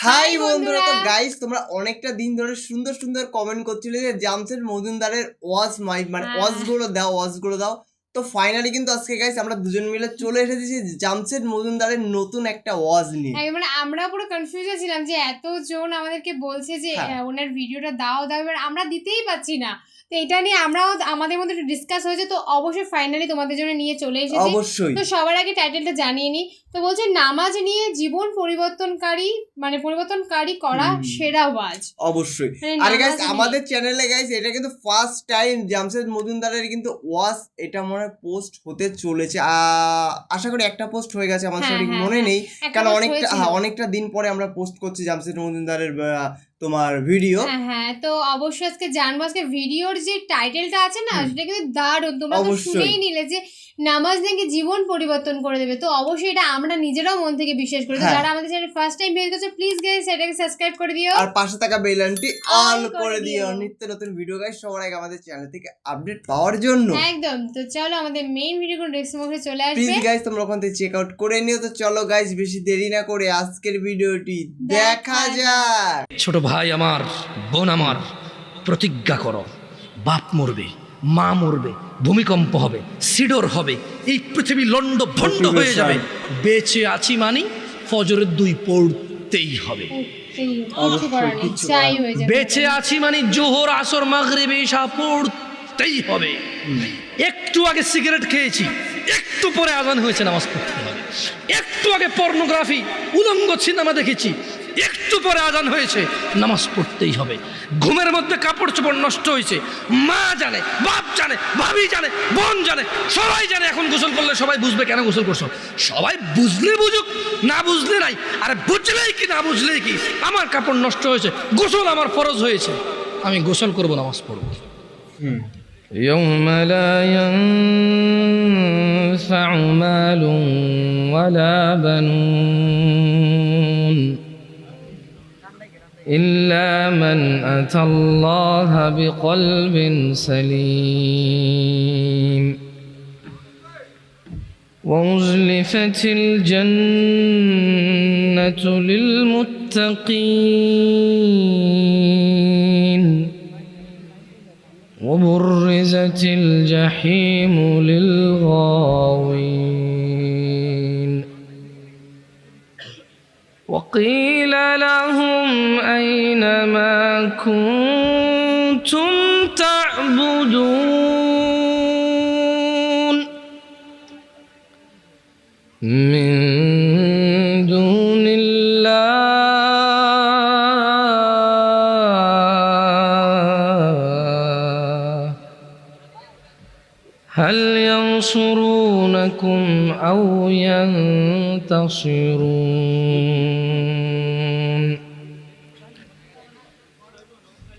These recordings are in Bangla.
হাই বন্ধুরা। তো গাইস তোমরা অনেকটা দিন ধরে সুন্দর সুন্দর কমেন্ট করছিলে যে জামশেদ মজুমদারের ওয়াজ মাই মানে হ্যাঁ। ওয়াজগুলো দাও ওয়াজগুলো দাও। তো ফাইনালি কিন্তু আজকে গাইস আমরা দুজন মিলে চলে এসেছি জামশেদ মজুমদারের নতুন একটা ওয়াজ নিয়ে। হ্যাঁ, মানে আমরা পুরো কনফিউজ ছিলাম যে এতজন আমাদেরকে বলছে যে হ্যাঁ। ওনার ভিডিওটা দাও দাও। এবার আমরা দিতেই পাচ্ছি না। তো এটা নিয়ে আমরাও আমাদের মধ্যে একটু ডিসকাস হয়েছে। তো অবশ্যই ফাইনালি তোমাদের জন্য নিয়ে চলে এসেছি। অবশ্যই। তো সবার আগে টাইটেলটা জানিয়ে নি তো বলছে নামাজ নিয়ে জীবন পরিবর্তনকারী মানে পরিবর্তনকারী করা সেরা ওয়াজ। অবশ্যই। মানে আরে গাইস আমাদের চ্যানেলে গাইস এটা কিন্তু ফার্স্ট টাইম জামশেদ মজুমদারের কিন্তু ওয়াজ এটা মনে পোস্ট হতে চলেছে। আহ, আশা করি একটা পোস্ট হয়ে গেছে আমার হ্যাঁ, সঠিক হ্যাঁ, মনে হ্যাঁ। নেই। কারণ অনেকটা হ্যাঁ অনেকটা দিন পরে আমরা পোস্ট করছি জামশেদ মজুমদারের আহ, তোমার ভিডিও হ্যাঁ হ্যাঁ তো অবশ্যই আজকে জানব। আজকে ভিডিওর যে টাইটেলটা আছে না সেটা কিন্তু দারুণ। তোমরা তো শুনেই নিলে যে নামাজ নাকি জীবন পরিবর্তন করে দেবে। তো অবশ্যই এটা আমরা নিজেরাও মন থেকে বিশ্বাস করি। হ্যাঁ। যারা আমাদের চ্যানেল ফার্স্ট টাইম ভিজিট করছে প্লিজ গাইস সেটাকে সাবস্ক্রাইব করে দিও। আর পাশে থাকা বেল আইকনটি অন করে দিও। নিত্য নতুন ভিডিও গাইস সবার আগে আমাদের চ্যানেল থেকে আপডেট পাওয়ার জন্য। একদম। তো চলো আমাদের মেইন ভিডিও কোন ডেস্কমোখে চলে আসবে। প্লিজ গাইস তোমরা ওখান থেকে চেক আউট করে নিও। তো চলো গাইস বেশি দেরি না করে আজকের ভিডিওটি দেখা দেখা যাক। ছোট ভাই আমার বোন আমার প্রতিজ্ঞা করো বাপ মরবে মা মরবে ভূমিকম্প হবে সিডর হবে এই পৃথিবী লন্ড ভণ্ড হয়ে যাবে। বেঁচে আছি মানি ফজরের দুই পড়তেই হবে। বেঁচে আছি মানে জোহর আসর মাগরিবে ঈশা পড়তেই হবে। একটু আগে সিগারেট খেয়েছি একটু পরে আজান হয়েছে নামাজ পড়তে হবে। একটু আগে পর্নোগ্রাফি উলঙ্গ সিনেমা দেখেছি একটু পরে আজান হয়েছে নামাজ পড়তেই হবে ঘুমের মধ্যে কাপড় চোপড় নষ্ট হয়েছে মা জানে বাপ জানে ভাবি জানে বোন জানে সবাই জানে এখন গোসল করলে সবাই বুঝবে কেন গোসল করছো সবাই বুঝলে বুঝুক না বুঝলে নাই আরে বুঝলেই কি না বুঝলেই কি আমার কাপড় নষ্ট হয়েছে গোসল আমার ফরজ হয়েছে আমি গোসল করব নামাজ পড়ব يوم لا ينفع مال ولا بنون إلا من أتى الله بقلب سليم. وأزلفت الجنة للمتقين. وبرزت الجحيم للغاوين. وقيل لهم أين ما كنتم تعبدون؟ من دون الله. هل ينصرونكم أو ينتصرون؟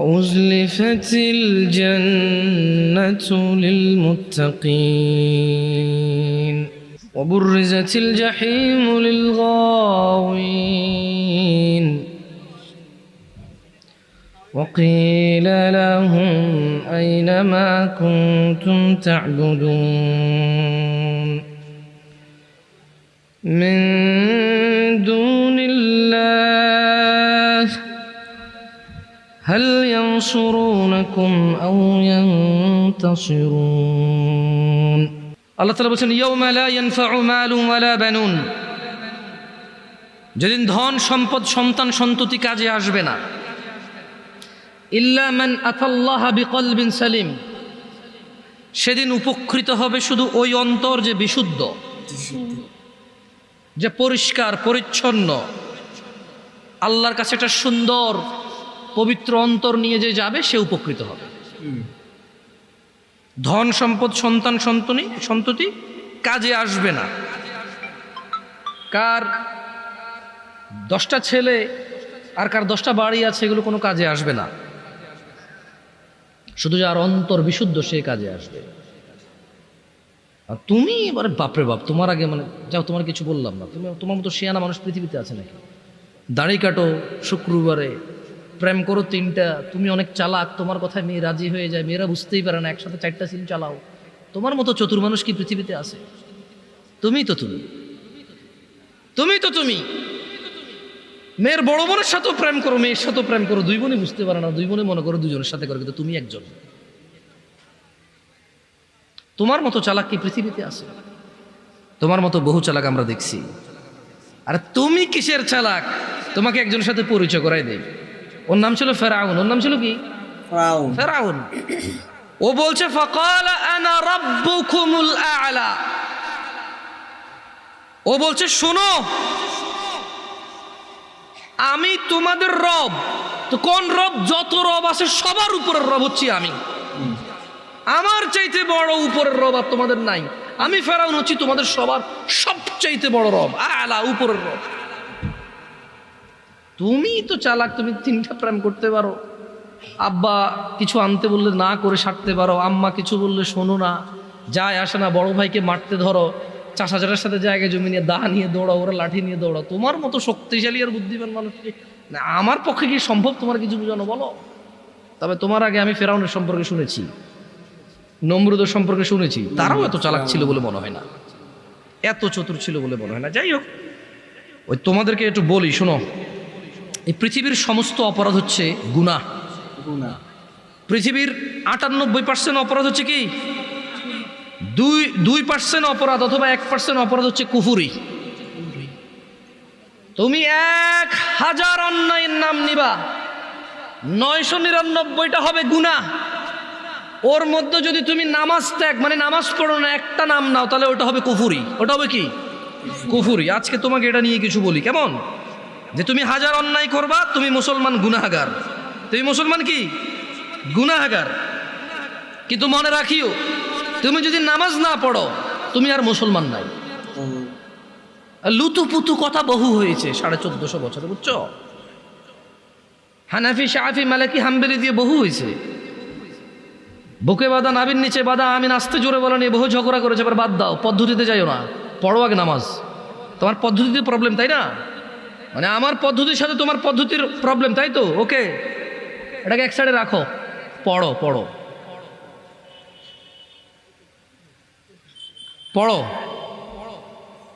وأزلفت الجنة للمتقين وبرزت الجحيم للغاوين وقيل لهم أين ما كنتم تعبدون من دون الله هل ينصرونكم أو ينتصرون الله تعالى বলছেন يوم لا ينفع مال ولا بنون যেদিন ধন সম্পদ সন্তান সন্ততি কাজে আসবে না ইল্লা মান আতাল্লাহ বিকলবিন সালিম সেদিন উপকৃত হবে শুধু ওই অন্তর যে বিশুদ্ধ যে পরিষ্কার পরিচ্ছন্ন আল্লাহর কাছে একটা সুন্দর পবিত্র অন্তর নিয়ে যে যাবে সে উপকৃত হবে। ধন সম্পদ সন্তান সন্তনি সন্ততি কাজে আসবে না। কার দশটা ছেলে আর কার দশটা বাড়ি আছে এগুলো কোনো কাজে আসবে না। শুধু যার অন্তর বিশুদ্ধ সে কাজে আসবে। আর তুমি এবারে বাপরে বাপ তোমার আগে মানে যাও তোমার কিছু বললাম না। তুমি তোমার মতো শেয়ানা মানুষ পৃথিবীতে আছে নাকি? দাড়ি কাটো শুক্রবারে প্রেম করো তিনটা, তুমি অনেক চালাক, তোমার কথায় মেয়ে রাজি হয়ে যায়, মেয়েরা বুঝতেই পারে না, একসাথে চারটা সিন চালাও। তোমার মতো চতুর মানুষ কি পৃথিবীতে আছে? তুমি তো তুমি। তুমি তো তুমি। মেয়ের বড় বোনের সাথেও প্রেম করো, মেয়ের সাথেও প্রেম করো, দুই বোনই বুঝতে পারে না, দুই বোনে মনে করো দুজনের সাথে করো, কিন্তু তুমি একজন। তোমার মতো চালাক কি পৃথিবীতে আছে? তোমার মতো বহু চালাক আমরা দেখছি। আর তুমি কিসের চালাক? তোমাকে একজনের সাথে পরিচয় করাই দেই। ওর নাম ছিল ফেরাউন ওর নাম ছিল কি? ফেরাউন। ও বলছে ফকাল আনা রাব্বুকুমুল আ'লা। ও বলছে শোনো আমি তোমাদের রব। তো কোন রব? যত রব আছে সবার উপরের রব হচ্ছি আমি। আমার চাইতে বড় উপরের রব আর তোমাদের নাই। আমি ফেরাউন হচ্ছি তোমাদের সবার সবচাইতে বড় রব। আলা উপরের রব। তুমি তো চালাক, তুমি তিনটা প্রেম করতে পারো। আব্বা কিছু আনতে বললে না করে সারতে পারো, আম্মা কিছু বললে শোনো না। যায় আসে না, বড় ভাইকে মারতে ধরো। চাষা সাথে জায়গায় জমি নিয়ে দা নিয়ে দৌড়াও, ওরা লাঠি নিয়ে দৌড়াও। তোমার মতো শক্তিশালী আর বুদ্ধিমান মানুষকে না, আমার পক্ষে কি সম্ভব তোমার কিছু বোঝানো, বলো? তবে তোমার আগে আমি ফেরাউনের সম্পর্কে শুনেছি। নমরুদের সম্পর্কে শুনেছি। তারাও এত চালাক ছিল বলে মনে হয় না। এত চতুর ছিল বলে মনে হয় না। যাই হোক, ওই তোমাদেরকে একটু বলি, শোনো। এই পৃথিবীর সমস্ত অপরাধ হচ্ছে গুনাহ। পৃথিবীর আটানব্বই পার্সেন্ট অপরাধ হচ্ছে কি? দুই দুই পার্সেন্ট অপরাধ অথবা এক পার্সেন্ট অপরাধ হচ্ছে কুফুরি। তুমি এক হাজার অন্যায়ের নাম নিবা। নয়শো নিরানব্বইটা হবে গুণা ওর মধ্যে যদি তুমি নামাজ ত্যাগ মানে নামাজ পড়ো না একটা নাম নাও তাহলে ওটা হবে কুফুরি। ওটা হবে কি? কুফুরি। আজকে তোমাকে এটা নিয়ে কিছু বলি কেমন? যে তুমি হাজার অন্যায় করবা, তুমি মুসলমান গুনাহাগার। তুমি মুসলমান কি? গুনাহাগার। কিন্তু মনে রাখিও, তুমি যদি নামাজ না পড়ো, তুমি আর মুসলমান নাই। লুতুপুতু কথা বহু হয়েছে সাড়ে চোদ্দশো বছরে, বুঝছ? হানাফি শাহি মালাকি, হাম্বেলি দিয়ে বহু হয়েছে। বুকে বাদা নাবির নিচে বাদা আমি নাচতে জোরে বলা নিয়ে বহু ঝগড়া করেছে, এবার বাদ দাও, পদ্ধতিতে যাইও না, পড়ো আগে নামাজ। তোমার পদ্ধতিতে প্রবলেম তাই না? মানে আমার পদ্ধতির সাথে তোমার পদ্ধতির প্রবলেম তাই তো? ওকে এটাকে এক সাইডে রাখো। পড়ো পড়ো। পড়ো।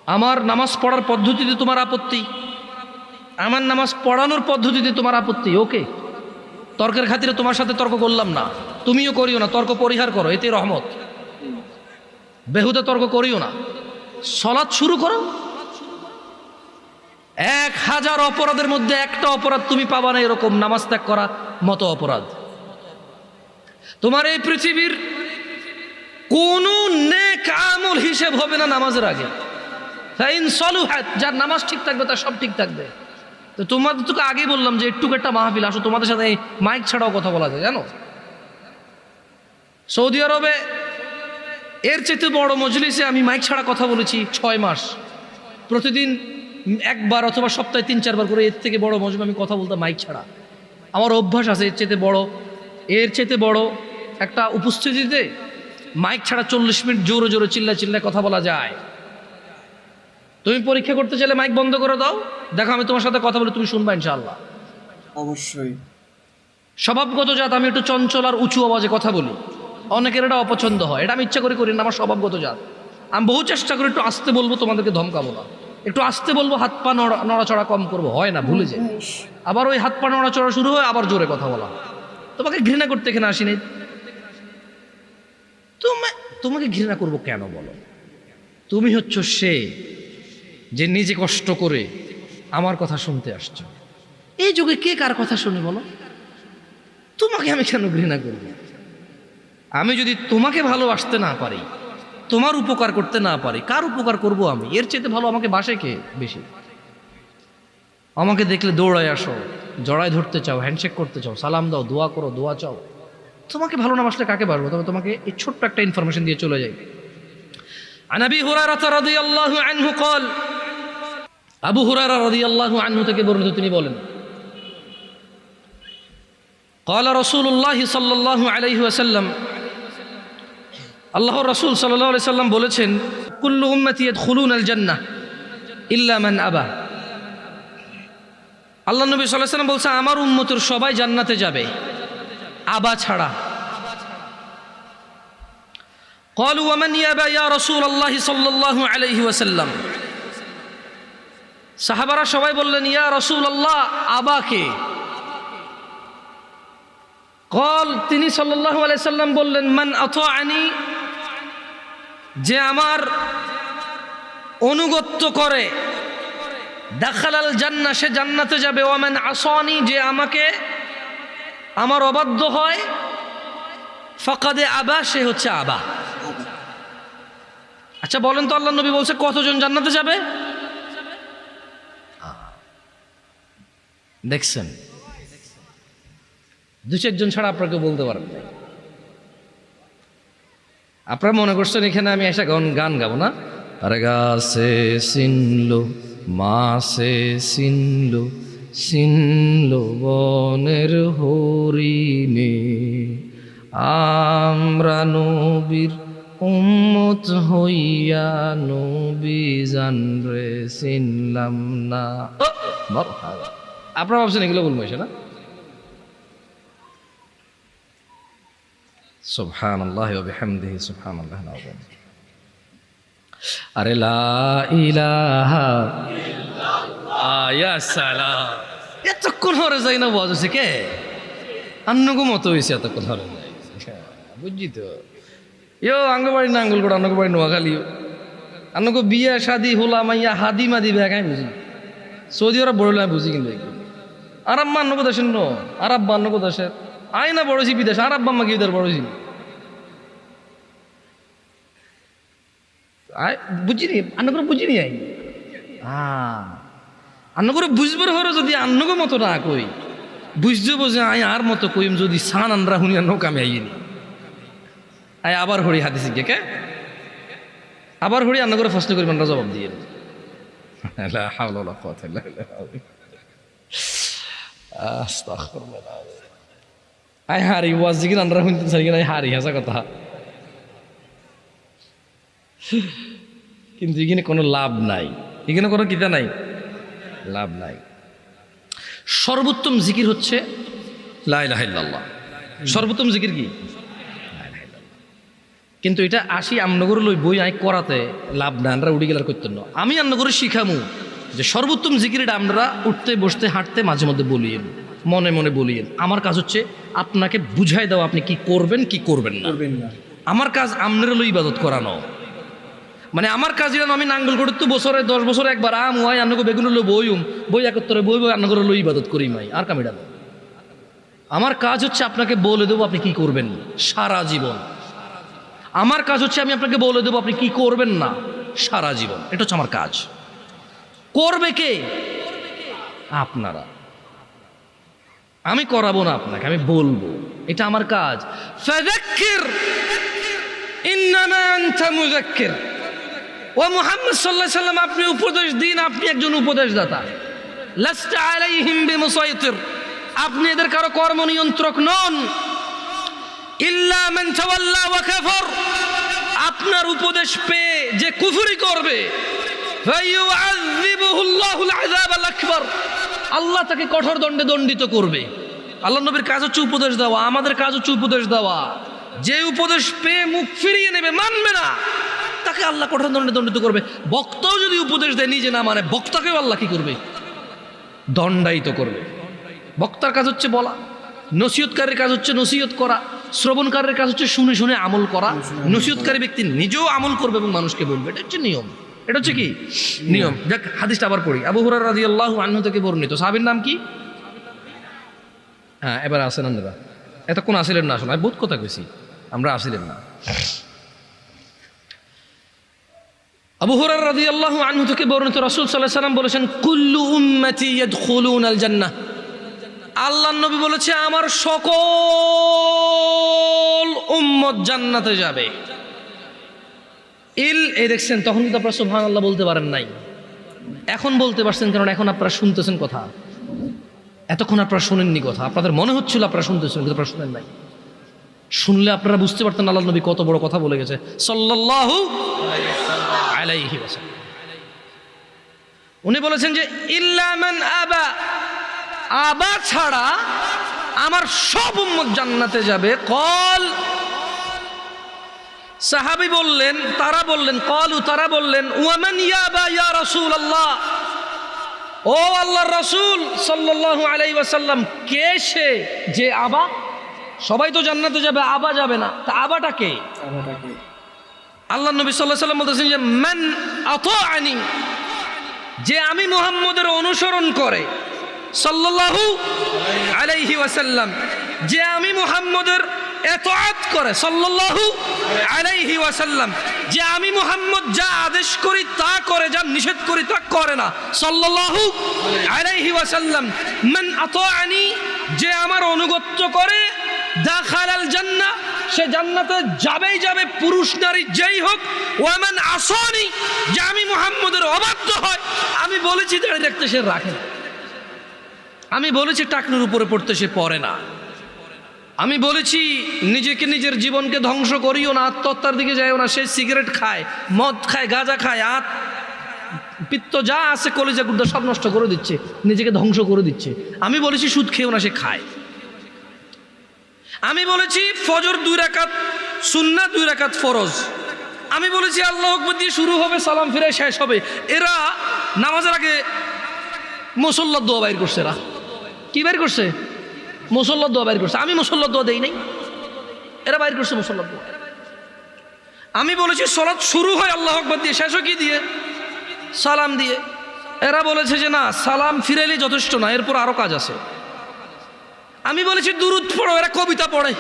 আমার নামাজ পড়ার পদ্ধতিতে তোমার আপত্তি। আমার নামাজ পড়ানোর পদ্ধতিতে তোমার আপত্তি ওকে তর্কের খাতিরে তোমার সাথে তর্ক করলাম না। তুমিও করিও না, তর্ক পরিহার করো এতে রহমত। বেহুদে তর্ক করিও না। সলাৎ শুরু করো এক হাজার অপরাধের মধ্যে একটা অপরাধ তুমি পাবা না এরকম, নামাজ ত্যাগ করা মতো অপরাধ। তোমার এই পৃথিবীর কোন নেক আমল হিসেব হবে না নামাজের আগে। যার নামাজ ঠিক থাকবে তার সব ঠিক থাকবে। তো তোমাদের তোকে আগেই বললাম যে একটু একটা মাহফিল, আসো তোমাদের সাথে মাইক ছাড়াও কথা বলা যায়, জানো? সৌদি আরবে এর চেয়ে বড় মজলিসে আমি মাইক ছাড়া কথা বলেছি ছয় মাস। প্রতিদিন একবার অথবা সপ্তাহে তিন চারবার করে এর থেকে বড় মজমে আমি কথা বলতাম মাইক ছাড়া। আমার অভ্যাস আছে এর চেয়ে বড়। এর চেয়ে বড় একটা উপস্থিতিতে মাইক ছাড়া চল্লিশ মিনিট জোরে জোরে চিল্লা চিল্লায় কথা বলা যায়। তুমি পরীক্ষা করতে চাইলে মাইক বন্ধ করে দাও। দেখো আমি তোমার সাথে কথা বলে তুমি শুনবা ইনশাআল্লাহ। অবশ্যই। স্বভাবগত জাত আমি একটু চঞ্চল আর উঁচু আওয়াজে কথা বলি। অনেকের এটা অপছন্দ হয়। এটা আমি ইচ্ছা করে করি না আমার স্বভাবগত জাত। আমি বহু চেষ্টা করি একটু আসতে বলব তোমাদেরকে ধমকাবো না। একটু আসতে বলব হাত পা নড়া নড়াচড়া কম করব হয় না ভুলে যায় আবার ওই হাত পা নড়াচড়া শুরু হয় আবার জোরে কথা বলা তোমাকে ঘৃণা করতে এখানে আসিনি? তুমি তোমাকে ঘৃণা করব কেন বলো? তুমি হচ্ছ সে যে নিজে কষ্ট করে আমার কথা শুনতে আসছো। এই যুগে কে কার কথা শুনে বলো? তোমাকে আমি কেন ঘৃণা করব? আমি যদি তোমাকে ভালোবাসতে না পারি তোমার উপকার করতে না পারি কার উপকার করব আমি এর চেয়ে ভালো আমাকে বাসে কে বেশি আমাকে দেখলে দৌড়ায় আসো জড়ায় ধরতে চাও হ্যান্ডশেক করতে চাও সালাম দাও দোয়া করো দোয়া চাও তোমাকে ভালো না বাসলে কাকে বাসবো তবে তোমাকে এই ছোট্ট একটা ইনফরমেশন দিয়ে চলে যাই আনাবি হুরায়রা রাদিয়াল্লাহু আনহু قال আবু হুরায়রা রাদিয়াল্লাহু আনহু থেকে বর্ণিত তিনি বলেন قال رسول الله صلى الله عليه وسلم আল্লাহ রসুল সাল্লাহ আলি সাল্লাম বলেছেন কুল্লু উম্মতি খুলুন আল জান্না ইল্লা মান আবা আল্লাহ নবী সাল্লাহ সাল্লাম বলছে আমার উম্মতের সবাই জান্নাতে যাবে আবা ছাড়া قالوا ومن يابى يا رسول الله صلى الله عليه وسلم সাহাবারা সবাই বললেন ইয়া রসুল আল্লাহ আবাকে কল তিনি সাল্লাল্লাহু আলাইহি সাল্লাম বললেন মান আনি যে আমার অনুগত্য করে, দাখালাল জান্না সে জান্নাতে যাবে। ওয়ামান আসনি, যে আমাকে আমার অবাধ্য হয়, ফকাদে আবা, সে হচ্ছে আবা। আচ্ছা বলেন তো আল্লাহ নবী বলছে, কতজন জান্নাতে যাবে? দেখছেন? দু চারজন ছাড়া আপনাকে বলতে পারেন না আপনারা মনে করছেন এখানে আমি একটা গান গান গাবো না? আরে গাছে সিনলো মাসে সিনলো সিনলো বনের হরিণে। আমরা নবীর উম্মত হইয়া নবী জানরে চিনলাম না। আপনারা ভাবছেন এগুলো বলব না? সুবহান আল্লাহ বিহামদিহি সুবহান আল্লাহ আরে লা ইলাহা আয়া সালাম। এতক্ষণ হরে যাই না বাজছে কে? আন্নগো মতো হয়েছে এতক্ষণ হরে যাই। বুঝছি তো। ইয়ো, আঙ্গবাড়ি না আঙ্গুল করে আন্নগো বাড়ি নোয়াখালীও আন্নগো বিয়া, শাদি, হোলা, মাইয়া, হাদি, মাদি বেগাই বুঝি। সৌদি আরব বড় আমি বুঝি কিন্তু এগুলো। আরাব্বা আন্নগো দেশের ন? আরাব্বা আন্নগো দেশের? বিদেশ আরাব্বা মা কি বড়ছি আয়, বুঝিনি, আন্ন করে বুঝিনি আই। আন্ন করে বুঝবার হরো যদি আন্নগো মতো না কই বুঝতে বোঝে আই আর মতো কইম যদি সান আনরা হুনি আন্ন কামে আইনি আয় আবার হরি হাদিস কে কে? আবার হরি আন্ন করে ফার্স্ট করি আমরা জবাব দিয়ে ইল্লা বিল্লাহ। আস্তাগফিরুল্লাহ। আই হারি, ওয়াজ জিকির আনরা হুনতে সারি আই হারি হাসা কথা। কিন্তু এখানে কোনো লাভ নাই। এখানে কোনো কিতা নাই? লাভ নাই। সর্বোত্তম জিকির হচ্ছে লাইলাহিল্লাহ সর্বোত্তম জিকির কি। কিন্তু এটা আসি আমনগর লই বই আই করাতে লাভ না আমরা উড়ি গেলার করতেন আমি আমনগরে শিখামু যে সর্বোত্তম জিকিরটা আমরা উঠতে, বসতে, হাঁটতে মাঝে মধ্যে বলিয়েন মনে মনে বলিয়েন আমার কাজ হচ্ছে আপনাকে বুঝাই দেওয়া আপনি কি করবেন কি করবেন না। আমার কাজ আমনের লই ইবাদত করানো। মানে আমার কাজ যেন আমি নাঙ্গল করে তো বছরে দশ বছরে একবার আম হয় আন্নগো বেগুন লো বইম বই একত্রে বই বই আন্নগর লই ইবাদত করি মাই আর কামিডা না। আমার কাজ হচ্ছে আপনাকে বলে দেবো আপনি কি করবেন সারা জীবন। আমার কাজ হচ্ছে আমি আপনাকে বলে দেবো আপনি কি করবেন না সারা জীবন। এটা হচ্ছে আমার কাজ। করবে কে? আপনারা। আমি করাবো না আপনাকে, আমি বলব। এটা আমার কাজ। ও মুহাম্মদ আলাইহি সাল্লাম, আপনি উপদেশ দিন, আপনি একজন উপদেশদাতা। আপনি এদের কারও কর্ম নিয়ন্ত্রক নন আপনার উপদেশ পেয়ে যে কুফরি করবে। আল্লাহ তাকে কঠোর দণ্ডে দণ্ডিত করবে। আল্লাহ নবীর কাজ হচ্ছে উপদেশ দেওয়া, আমাদের কাজ হচ্ছে উপদেশ দেওয়া। যে উপদেশ পেয়ে মুখ ফিরিয়ে নেবে, মানবে না। তাকে আল্লাহ কঠোর দণ্ডে দণ্ডিত করবে। বক্তাও যদি উপদেশ দেয়, নিজে না মানে বক্তাকেও আল্লাহ কি করবে? দণ্ডায়িত করবে। বক্তার কাজ হচ্ছে বলা, নসিহতকারীর কাজ হচ্ছে নসিহত করা, শ্রবণকারীর কাজ হচ্ছে শুনে শুনে আমল করা। নসিহতকারী ব্যক্তি নিজেও আমল করবে এবং মানুষকে বলবে, এটা হচ্ছে নিয়ম। এটা হচ্ছে কি? নিয়ম। যাক, হাদিসটা আবার পড়ি। আবু হুরার রাজি আল্লাহ আনহু থেকে বর্ণিত। সাহাবির নাম কি? হ্যাঁ এবার আসেন আপনারা এতক্ষণ আসিলেন না আসলে। আমি বহুত কথা কইছি। আমরা আসিলেন না। আবু হুরার রাজি আল্লাহ আনহু থেকে বর্ণিত রসুল সাল্লাহ সাল্লাম বলেছেন, কুল্লু উম্মতি ইয়াদখুলুন আল জান্নাহ আল্লাহ নবী বলেছে, আমার সকল উম্মত জান্নাতে যাবে। ইল, এই দেখছেন তখন কিন্তু আপনারা সুবহান আল্লাহ বলতে পারেন নাই। এখন বলতে পারছেন, কারণ এখন আপনারা শুনতেছেন কথা। এতক্ষণ আপনারা শোনেননি কথা। আপনাদের মনে হচ্ছিল আপনারা শুনতেছেন, কিন্তু আপনারা শুনেন নাই। শুনলে আপনারা বুঝতে পারতেন আল্লাহ নবী কত বড় কথা বলে গেছে। সাল্লাল্লাহু আলাইহি উনি বলেছেন যে ইল্লামান আবা। আবা ছাড়া আমার সব উম্মত জান্নাতে যাবে। কল সাহাবি বললেন তারা বললেন কলু তারা বললেন ওয়ামান ইয়াবা ইয়া রাসূল আল্লাহ ও আল্লাহর রাসূল সাল্লাল্লাহু আলাইহি ওয়াসাল্লাম কে সে? যে আবা? সবাই তো জান্নাতে যাবে আবা যাবে না। তা আবাটা কে? আল্লাহ নবী সাল্লাহ সাল্লাম বলতেছেন যে মান আনি যে আমি মুহাম্মদের অনুসরণ করে সাল্লাল্লাহু আলাইহি ওয়াসাল্লাম যে আমি মুহাম্মদের এতআত করে, সাল্লাল্লাহু আলাইহি ওয়াসাল্লাম। যে আমি মোহাম্মদ যা আদেশ করি তা করে, যা নিষেধ করি তা করে না। সাল্লাল্লাহু আলাইহি ওয়াসাল্লাম, মান আতাআনি যে আমার অনুগত্য করে, দাখালাল জান্নাহ সে জান্নাতে যাবেই যাবে, পুরুষ নারী যেই হোক। ওয়ামান আসনি যে আমি মোহাম্মদের অবাধ্য হয়। আমি বলেছি, দাঁড়িয়ে রাখতে সে রাখে আমি বলেছি, টাকনুর উপরে পড়তে সে পড়ে না। আমি বলেছি, নিজেকে নিজের জীবনকে ধ্বংস করিও না, আত্মহত্যার দিকে যাইও না, সে সিগারেট খায়, মদ খায়, গাঁজা খায়, আত পিত্ত যা আছে, কলেজা গুদ্দা সব নষ্ট করে দিচ্ছে, নিজেকে ধ্বংস করে দিচ্ছে। আমি বলেছি, সুদ খেয়েও না, সে খায়। আমি বলেছি, ফজর দুই রাকাত সুন্না দুই রাকাত ফরজ। আমি বলেছি, আল্লাহ দিয়ে শুরু হবে, সালাম ফিরে শেষ হবে। এরা নামাজের আগে মুসল্লার দোয়া বাইর করছে এরা। কি বাইর করছে? মুসল্লার দোয়া বাইর করছে। আমি মুসল্লার দোয়া দেই নাই। এরা বাইর করছে মুসল্লার দোয়া। আমি বলেছি, সলাৎ শুরু হয় আল্লাহ আকবর দিয়ে, শেষও কি দিয়ে? সালাম দিয়ে। এরা বলেছে যে, না, সালাম ফিরেলে যথেষ্ট না, এরপর আরও কাজ আছে। আমি বলেছি, দুরুদ পড়ো, এরা কবিতা পড়ে।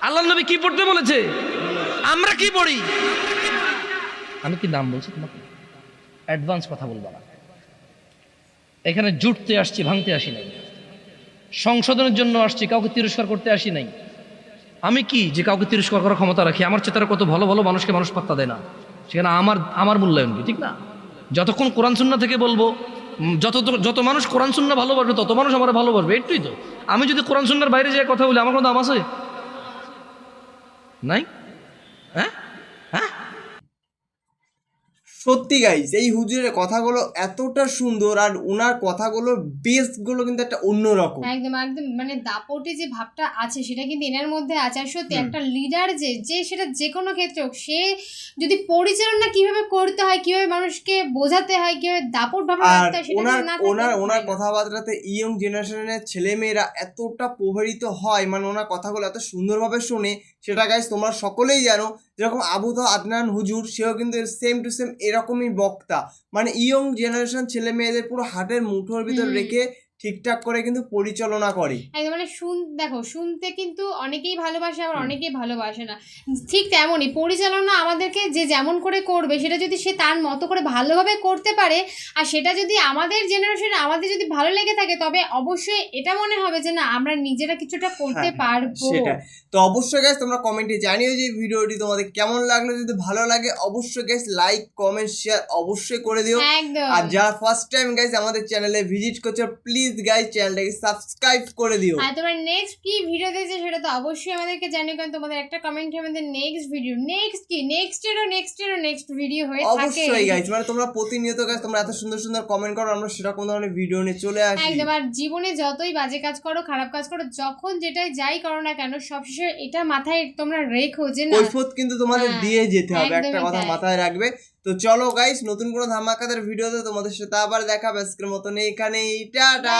আল্লাহ নবী কি পড়তে বলেছে? আমরা কি পড়ি? আমি কি নাম বলছি তোমাকে? অ্যাডভান্স কথা বলব না। এখানে জুটতে আসছি, ভাঙতে আসি নাই। সংশোধনের জন্য আসছি, কাউকে তিরস্কার করতে আসি নাই। আমি কি যে কাউকে তিরস্কার করার ক্ষমতা রাখি? আমার চেতারা কত ভালো ভালো মানুষকে মানুষ পাত্তা দেয় না। সেখানে আমার আমার মূল্যায়ন কি, ঠিক না? যতক্ষণ কোরআন সুন্না থেকে বলব যত যত মানুষ কোরআন সুন্না ভালোবাসবে, তত মানুষ আমার ভালোবাসবে একটুই তো। আমি যদি কোরআন সুন্নার বাইরে যেয়ে কথা বলি, আমার কোনো দাম আছে? নাই? হ্যাঁ? সত্যি গাইস এই হুজুরের কথাগুলো এতটা সুন্দর আর ওনার কথাগুলোর বেসগুলো কিন্তু একটা অন্যরকম। একদম একদম মানে দাপটে যে ভাবটা আছে সেটা কিন্তু এনার মধ্যে আছে। আর সত্যি একটা লিডার যে যে সেটা যে কোনো ক্ষেত্রে হোক সে যদি পরিচালনা কীভাবে করতে হয় কীভাবে মানুষকে বোঝাতে হয় কীভাবে দাপট ভাবে রাখতে হয় সেটা ওনার ওনার ওনার কথাবার্তাতে ইয়ং জেনারেশনের ছেলেমেয়েরা এতটা প্রভাবিত হয় মানে ওনার কথাগুলো এত সুন্দরভাবে শুনে সেটা গাইস তোমরা সকলেই জানো যেরকম আবু তো আদনান হুজুর সেও কিন্তু সেম টু সেম এরকমই বক্তা। মানে ইয়ং জেনারেশন ছেলে মেয়েদের পুরো হাটের মুঠোর ভিতর রেখে ঠিকঠাক করে কিন্তু পরিচালনা করে। একদম মানে শুন দেখো শুনতে কিন্তু অনেকেই ভালোবাসে আবার অনেকেই ভালোবাসে না। ঠিক তেমনই পরিচালনা আমাদেরকে যে যেমন করে করবে সেটা যদি সে তার মতো করে ভালোভাবে করতে পারে আর সেটা যদি আমাদের জেনারেশন আমাদের যদি ভালো লেগে থাকে তবে অবশ্যই এটা মনে হবে যে না আমরা নিজেরা কিছুটা করতে হ্যাঁ, পারব। সেটা তো অবশ্যই গ্যাস তোমরা কমেন্টে জানিও যে ভিডিওটি তোমাদের কেমন লাগল। যদি ভালো লাগে অবশ্যই গ্যাস লাইক কমেন্ট শেয়ার অবশ্যই করে দিও। একদম। আর যারা ফার্স্ট টাইম গ্যাস আমাদের চ্যানেলে ভিজিট করছ প্লিজ গাইস চ্যানেলটাকে সাবস্ক্রাইব করে দিও। আর তোমার নেক্সট কি ভিডিও দিয়েছে সেটা তো অবশ্যই আমাদেরকে জানিও কারণ তোমাদের একটা কমেন্ট আমাদের নেক্সট ভিডিও নেক্সট কি? নেক্সট এরও নেক্সট এরও নেক্সট ভিডিও হয়ে থাকে। অবশ্যই গাইস মানে তোমরা প্রতিনিয়ত গাইস তোমরা এত সুন্দর সুন্দর কমেন্ট করো আমরা সেরকম ধরনের ভিডিও নিয়ে চলে আসি। একদম আর জীবনে যতই বাজে কাজ করো খারাপ কাজ করো যখন যেটাই যাই করো না কেন সবসময় এটা মাথায় তোমরা রেখো যে না কৈফত কিন্তু তোমাদের হ্যাঁ, দিয়ে যেতে হবে। একটা কথা মাথায় রাখবে তো চলো গাইস নতুন কোনো ধামাকাদার ভিডিওতে তোমাদের সাথে আবার দেখা আজকের মতন এখানেই, টাটা.